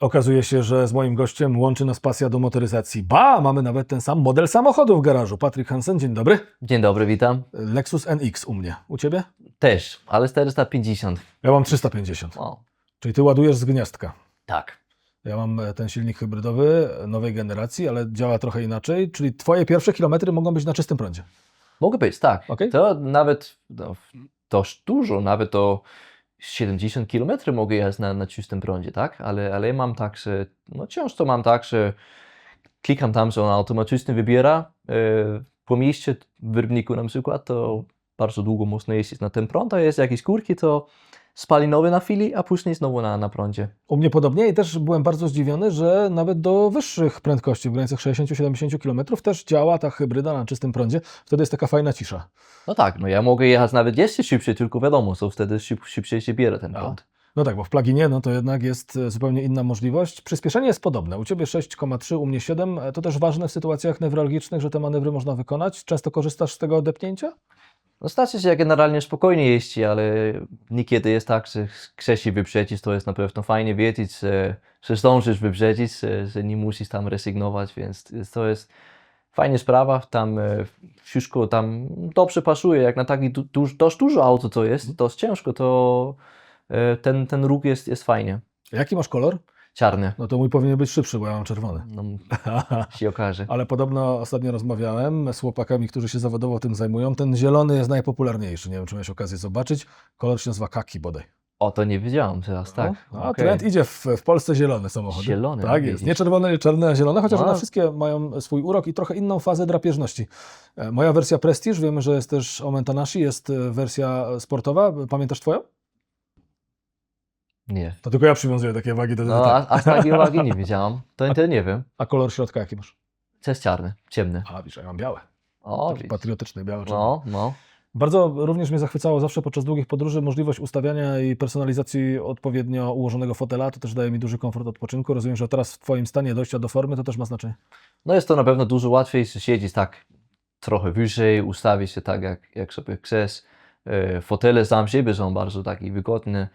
Okazuje się, że z moim gościem łączy nas pasja do motoryzacji. Ba, mamy nawet ten sam model samochodu w garażu. Patryk Hansen, dzień dobry. Dzień dobry, witam. Lexus NX u mnie. U ciebie? Też, ale 450. Ja mam 350. O, Czyli ty ładujesz z gniazdka. tak. Ja mam e, ten silnik hybrydowy nowej generacji, ale działa trochę inaczej. Czyli twoje pierwsze kilometry mogą być na czystym prądzie. Mogę być, tak. Okej. To nawet no, dość dużo, nawet do 70 km mogę jechać na, na czystym prądzie, tak? Ale, ale mam tak, że no często mam tak, że klikam tam, że on automatycznie wybiera e, po mieście w Rybniku na przykład, to bardzo długo można jeździć na ten prąd, a jest jakieś górki, to spalinowy na chwili, a później znowu na, na prądzie. U mnie podobnie i też byłem bardzo zdziwiony, że nawet do wyższych prędkości, w granicach 60-70 km też działa ta hybryda na czystym prądzie. Wtedy jest taka fajna cisza. No tak, no ja mogę jechać nawet jeszcze szybciej, tylko wiadomo, co wtedy szyb, szybciej się bierze ten A. prąd. No tak, bo w pluginie no to jednak jest e, zupełnie inna możliwość. Przyspieszenie jest podobne. U Ciebie 6,3, u mnie 7. E, To też ważne w sytuacjach newralgicznych, że te manewry można wykonać. Często korzystasz z tego odepnięcia? No znaczy się generalnie spokojnie jeździ, ale niekiedy jest tak, że chcesz się wyprzedzić, to jest na pewno fajnie wiedzieć, że, że zdążysz wyprzedzić, że, że nie musisz tam resygnować, więc to jest fajna sprawa, tam e, wszystko tam dobrze pasuje, jak na taki du, du, dość dużo auto to jest, dość ciężko, to e, ten, ten róg jest, jest fajnie, Jaki masz kolor? Czarny, No to mój powinien być szybszy, bo ja mam czerwony. no, się okaże. Ale podobno ostatnio rozmawiałem z chłopakami, którzy się zawodowo tym zajmują. Ten zielony jest najpopularniejszy. Nie wiem, czy miałeś okazję zobaczyć. Kolor się nazywa kaki bodaj. O, to nie wiedziałem teraz, tak. No, okej. trend idzie w, w Polsce zielone samochody. Zielone, Tak jest. Nie czerwone, nie czarne, a zielone, chociaż No. one wszystkie mają swój urok i trochę inną fazę drapieżności. E, Moja wersja Prestige, wiemy, że jest też o Mentanashi, jest e, wersja sportowa. Pamiętasz twoją? Nie. To tylko ja przywiązuję takie wagi do No, a, aż takiej uwagi nie widziałam. To, to nie wiem. A kolor środka jaki masz? Jest czarny, ciemny. A, widzisz, ja mam białe. O, Taki widzisz. patriotyczny, białe. No, no. Bardzo również mnie zachwycało zawsze podczas długich podróży możliwość ustawiania i personalizacji odpowiednio ułożonego fotela. To też daje mi duży komfort odpoczynku. Rozumiem, że teraz w Twoim stanie dojścia do formy to też ma znaczenie. No jest to na pewno dużo łatwiej siedzieć tak trochę wyżej, ustawić się tak jak, jak sobie chcesz. E, Fotele sam siebie są bardzo takie wygodne.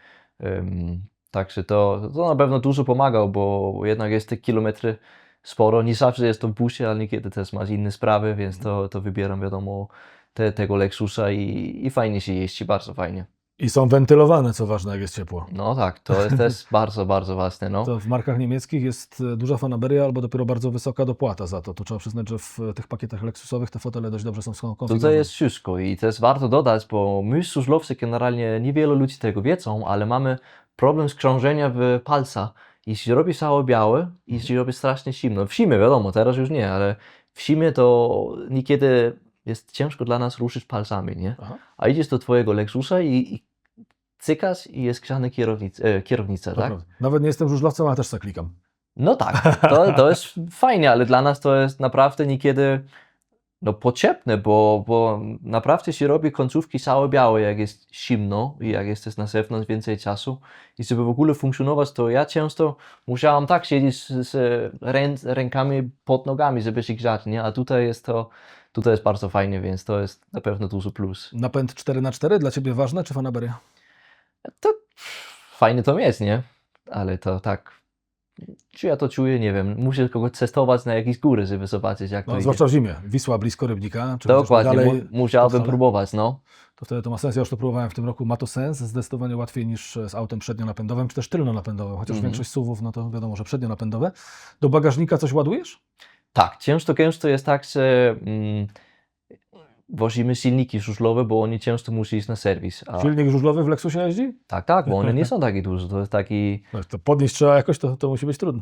Także to, to na pewno dużo pomaga, bo jednak jest te kilometry sporo. Nie zawsze jest to w busie, ale niekiedy też masz inne sprawy, więc to, to wybieram wiadomo te, tego Lexusa i, i fajnie się jeździ, bardzo fajnie. I są wentylowane, co ważne, jak jest ciepło. No tak, to jest też bardzo, bardzo ważne. No. To w markach niemieckich jest e, duża fanaberia albo dopiero bardzo wysoka dopłata za to. To trzeba przyznać, że w e, tych pakietach Lexusowych te fotele dość dobrze są To, skonfigurowane. to jest wszystko i też warto dodać, bo my służbowcy generalnie niewielu ludzi tego wiedzą, ale mamy problem z krążenia w palca. Jeśli robi całe białe, jeśli robi strasznie zimno, w zimie wiadomo, teraz już nie, ale w zimie to niekiedy jest ciężko dla nas ruszyć palcami, nie? Aha. A idziesz do twojego Lexusa i, i cykasz i jest grzany kierownic, e, kierownica, tak? prawda. Nawet nie jestem żużlowcem, ale też se klikam. No tak, to, to jest fajnie, ale dla nas to jest naprawdę niekiedy no, potrzebne, bo, bo naprawdę się robi końcówki całe białe, jak jest zimno i jak jest też na zewnątrz więcej czasu. I żeby w ogóle funkcjonować, to ja często musiałam tak siedzieć z, z rękami pod nogami, żeby się grzać, nie? A tutaj jest to, tutaj jest bardzo fajnie, więc to jest na pewno duży plus. Napęd 4x4 dla Ciebie ważne, czy fanaberia? To fajnie to jest, nie? Ale to tak, czy ja to czuję, nie wiem. Muszę kogoś testować na jakieś góry, żeby zobaczyć, jak to No, idzie. zwłaszcza w zimie. Wisła blisko Rybnika. Czy Dokładnie, dalej, mu, musiałbym pod próbować, no. to wtedy to ma sens. Ja już to próbowałem w tym roku. Ma to sens. Zdecydowanie łatwiej niż z autem przednionapędowym, czy też tylnonapędowym. Chociaż Mhm. większość SUVów, no to wiadomo, że przednionapędowe. Do bagażnika coś ładujesz? Tak, często, często jest tak, że mm, wozimy silniki żużlowe, bo oni często muszą iść na serwis. A, Silnik żużlowy w Lexusie jeździ? tak, tak, bo one nie są takie duże. To jest taki, No, to podnieść trzeba jakoś, to, to musi być trudne.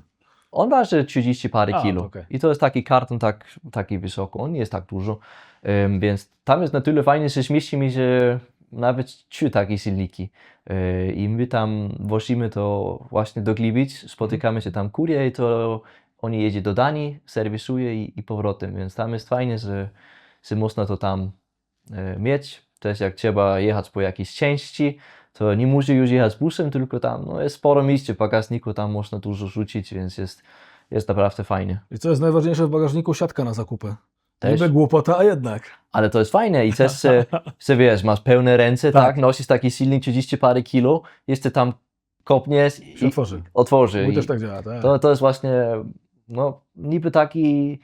on waży 30 parę A, kilo. to okej. I to jest taki karton tak, taki wysoko, on nie jest tak dużo. Em, więc tam jest na tyle fajnie, że zmieści mi się nawet trzy takie silniki. E, I my tam wozimy to właśnie do Gliwic, spotykamy się tam kurier i to oni jedzie do Danii, serwisuje i, i powrotem, więc tam jest fajnie, że, że można to tam e, mieć. Też jak trzeba jechać po jakiejś części, to nie musi już jechać busem, tylko tam no, jest sporo miejsca w bagażniku, tam można dużo rzucić, więc jest, jest naprawdę fajnie. I co jest najważniejsze w bagażniku? Siatka na zakupy. Też. Niby głupota, a jednak. Ale to jest fajne i też se, se wiesz, masz pełne ręce, Tak. tak. nosisz taki silnik 30 parę kilo, jeszcze tam kopniesz i Się otworzy. otworzy. Mój I też tak działa, tak. to, to jest właśnie no, niby taki,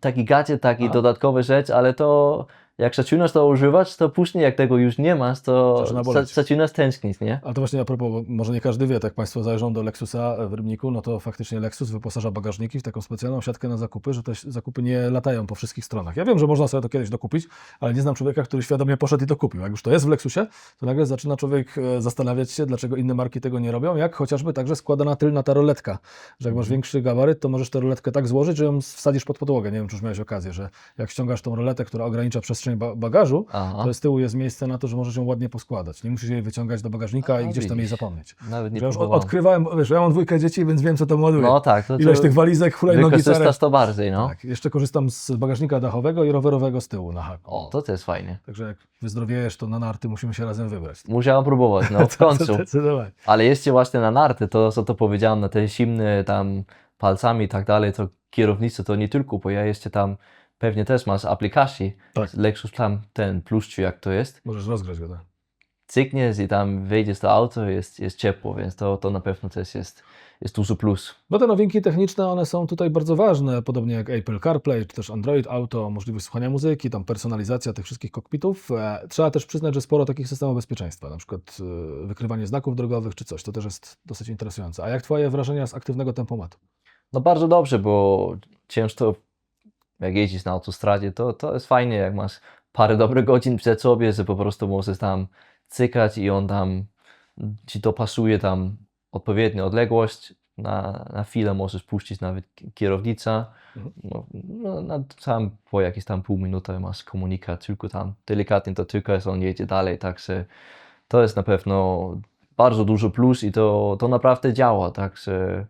taki gadżet, taki Aha. dodatkowy rzecz, ale to jak zaczynasz to używać, to później jak tego już nie masz, to zaczynasz tęsknić, nie? Ale to właśnie a propos, bo może nie każdy wie, tak Państwo zajrzą do Lexusa w Rybniku, no to faktycznie Lexus wyposaża bagażniki w taką specjalną siatkę na zakupy, że te zakupy nie latają po wszystkich stronach. Ja wiem, że można sobie to kiedyś dokupić, ale nie znam człowieka, który świadomie poszedł i to kupił. Jak już to jest w Lexusie, to nagle zaczyna człowiek e, zastanawiać się, dlaczego inne marki tego nie robią, jak chociażby także składana tylna ta roletka, że jak masz większy gabaryt, to możesz tę roletkę tak złożyć, że ją wsadzisz pod podłogę. Nie wiem, czy już miałeś okazję, że jak ściągasz tą roletę, która ogranicza przestrzeń ba- bagażu, Aha, to z tyłu jest miejsce na to, że możesz ją ładnie poskładać. Nie musisz jej wyciągać do bagażnika A, i gdzieś tam jej zapomnieć. nawet nie Że ja już próbowałem. odkrywałem, wiesz, ja mam dwójkę dzieci, więc wiem, co to ładuje. No tak, to, Ilość to tych walizek, hulajnogi, wykorzystasz to bardziej, no. Tak, jeszcze korzystam z bagażnika dachowego i rowerowego z tyłu na haku. O, to też fajnie. Także jak wyzdrowiejesz, to na narty musimy się razem wybrać. Musiałem próbować, no w końcu. Ale jeszcze właśnie na narty, to co to powiedziałem, na te zimne tam palcami i tak dalej, to kierownicę to nie tylko, bo ja jeszcze tam pewnie też masz aplikację, Tak. Lexus tam ten plus, czy jak to jest, Możesz rozgrać go, tak. cykniesz i tam wejdziesz do auto, jest, jest ciepło, więc to, to na pewno też jest, jest duży plus. No te nowinki techniczne, one są tutaj bardzo ważne, podobnie jak Apple CarPlay, czy też Android Auto, możliwość słuchania muzyki, tam personalizacja tych wszystkich kokpitów. E, Trzeba też przyznać, że sporo takich systemów bezpieczeństwa, na przykład e, wykrywanie znaków drogowych czy coś, to też jest dosyć interesujące. A jak Twoje wrażenia z aktywnego tempomatu? No bardzo dobrze, bo często jak jeździsz na autostradzie, to, to jest fajnie, jak masz parę dobrych godzin przed sobie, że po prostu możesz tam cykać i on tam ci dopasuje tam odpowiednią odległość. Na, na chwilę możesz puścić nawet ki- kierownicę. Mhm. No, no, tam po jakieś tam pół minuty masz komunikat, tylko tam delikatnie to tylko on jedzie dalej, także to jest na pewno bardzo duży plus i to, to naprawdę działa, także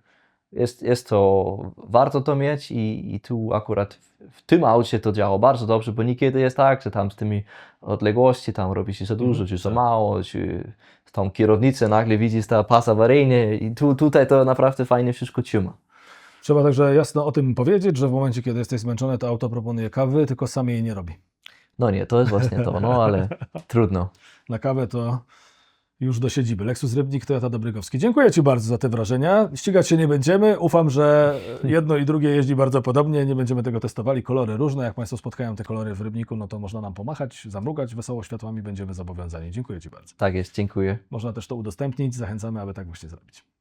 jest, jest to, warto to mieć i, i tu akurat w, w tym aucie to działa bardzo dobrze, bo niekiedy jest tak, że tam z tymi odległości tam robi się za dużo, Mhm, czy za tak. mało, czy z tą kierownicę nagle widzisz ta pas awaryjny i tu, tutaj to naprawdę fajnie wszystko trzyma. Trzeba także jasno o tym powiedzieć, że w momencie, kiedy jesteś zmęczony, to auto proponuje kawy, tylko sam jej nie robi. No nie, to jest właśnie to, no ale trudno. Na kawę to już do siedziby. Lexus Rybnik, Toyota Dobrygowski. Dziękuję Ci bardzo za te wrażenia. Ścigać się nie będziemy. Ufam, że jedno i drugie jeździ bardzo podobnie. Nie będziemy tego testowali. Kolory różne. Jak Państwo spotkają te kolory w Rybniku, no to można nam pomachać, zamrugać wesoło światłami. Będziemy zobowiązani. Dziękuję Ci bardzo. Tak jest, dziękuję. Można też to udostępnić. Zachęcamy, aby tak właśnie zrobić.